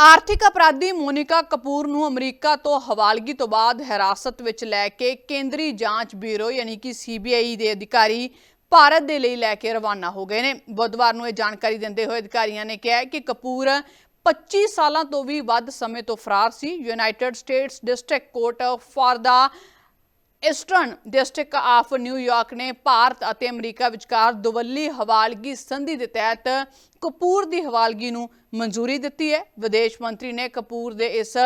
ਆਰਥਿਕ ਅਪਰਾਧੀ ਮੋਨਿਕਾ ਕਪੂਰ ਨੂੰ ਅਮਰੀਕਾ ਤੋਂ ਹਵਾਲਗੀ ਤੋਂ ਬਾਅਦ ਹਿਰਾਸਤ ਵਿੱਚ ਲੈ ਕੇ ਕੇਂਦਰੀ ਜਾਂਚ ਬਿਊਰੋ ਯਾਨੀ ਕਿ ਸੀਬੀਆਈ ਦੇ ਅਧਿਕਾਰੀ ਭਾਰਤ ਦੇ ਲਈ ਲੈ ਕੇ ਰਵਾਨਾ ਹੋ ਗਏ ਨੇ। ਬੁੱਧਵਾਰ ਨੂੰ ਇਹ ਜਾਣਕਾਰੀ ਦਿੰਦੇ ਹੋਏ ਅਧਿਕਾਰੀਆਂ ਨੇ ਕਿਹਾ ਕਿ ਕਪੂਰ 25 ਸਾਲਾਂ ਤੋਂ ਵੀ ਵੱਧ ਸਮੇਂ ਤੋਂ ਫਰਾਰ ਸੀ। United States District Court for the Eastern District of New York ਨੇ ਭਾਰਤ ਅਤੇ ਅਮਰੀਕਾ ਵਿਚਕਾਰ ਦੁਵੱਲੀ ਹਵਾਲਗੀ ਸੰਧੀ ਦੇ ਤਹਿਤ ਕਪੂਰ ਦੀ ਹਵਾਲਗੀ ਨੂੰ ਮਨਜ਼ੂਰੀ ਦਿੱਤੀ ਹੈ। ਵਿਦੇਸ਼ ਮੰਤਰੀ ਨੇ ਕਪੂਰ ਦੇ ਇਸ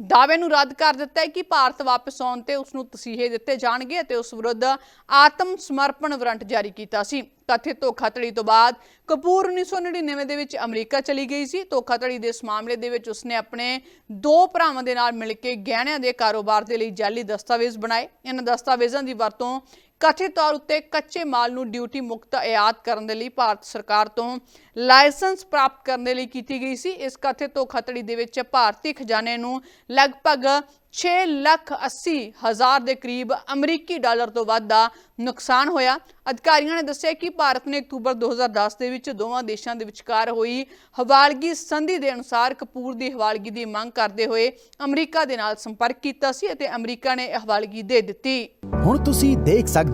ਦਾਅਵੇ ਨੂੰ ਰੱਦ ਕਰ ਦਿੱਤਾ ਹੈ ਕਿ ਭਾਰਤ ਵਾਪਸ ਆਉਣ ਤੇ ਉਸ ਨੂੰ ਤਸੀਹੇ ਦਿੱਤੇ ਜਾਣਗੇ ਅਤੇ ਉਸ ਵਿਰੁੱਧ ਆਤਮ ਸਮਰਪਣ ਵਾਰੰਟ ਜਾਰੀ ਕੀਤਾ ਸੀ। ਕਥਿਤ ਧੋਖਾਧੜੀ ਤੋਂ ਬਾਅਦ ਕਪੂਰ 1999 ਦੇ ਵਿੱਚ ਅਮਰੀਕਾ ਚਲੀ ਗਈ ਸੀ। ਧੋਖਾਧੜੀ ਦੇ ਇਸ ਮਾਮਲੇ ਦੇ ਵਿੱਚ ਉਸਨੇ ਆਪਣੇ ਦੋ ਭਰਾਵਾਂ ਦੇ ਨਾਲ ਮਿਲ ਕੇ ਗਹਿਣਿਆਂ ਦੇ ਕਾਰੋਬਾਰ ਦੇ ਲਈ ਜਾਲੀ ਦਸਤਾਵੇਜ਼ ਬਣਾਏ। ਇਹਨਾਂ ਦਸਤਾਵੇਜ਼ਾਂ ਦੀ ਵਰਤੋਂ ਕਥਿਤ ਤੌਰ ਉੱਤੇ ਕੱਚੇ ਮਾਲ ਨੂੰ ਡਿਊਟੀ ਮੁਕਤ ਆਯਾਤ ਕਰਨ ਦੇ ਲਈ ਭਾਰਤ ਸਰਕਾਰ ਤੋਂ ਲਾਇਸੈਂਸ ਪ੍ਰਾਪਤ ਕਰਨ ਦੇ ਲਈ ਕੀਤੀ ਗਈ ਸੀ। ਇਸ ਕਥਿਤ ਧੋਖਾਧੜੀ ਦੇ ਵਿੱਚ ਭਾਰਤੀ ਖਜ਼ਾਨੇ ਨੂੰ ਲਗਭਗ 6 ਲੱਖ 80 ਹਜ਼ਾਰ ਦੇ ਕਰੀਬ ਅਮਰੀਕੀ ਡਾਲਰ ਤੋਂ ਵੱਧ ਦਾ ਨੁਕਸਾਨ ਹੋਇਆ। ਅਧਿਕਾਰੀਆਂ ਨੇ ਦੱਸਿਆ ਕਿ ਭਾਰਤ ਨੇ ਅਕਤੂਬਰ 2010 ਦੇ ਵਿੱਚ ਦੋਵਾਂ ਦੇਸ਼ਾਂ ਦੇ ਵਿਚਕਾਰ ਹੋਈ ਹਵਾਲਗੀ ਸੰਧੀ ਦੇ ਅਨੁਸਾਰ ਕਪੂਰ ਦੀ ਹਵਾਲਗੀ ਦੀ ਮੰਗ ਕਰਦੇ ਹੋਏ ਅਮਰੀਕਾ ਦੇ ਨਾਲ ਸੰਪਰਕ ਕੀਤਾ ਸੀ ਅਤੇ ਅਮਰੀਕਾ ਨੇ ਹਵਾਲਗੀ ਦੇ ਦਿੱਤੀ। ਹੁਣ ਤੁਸੀਂ ਦੇਖ ਸਕਦੇ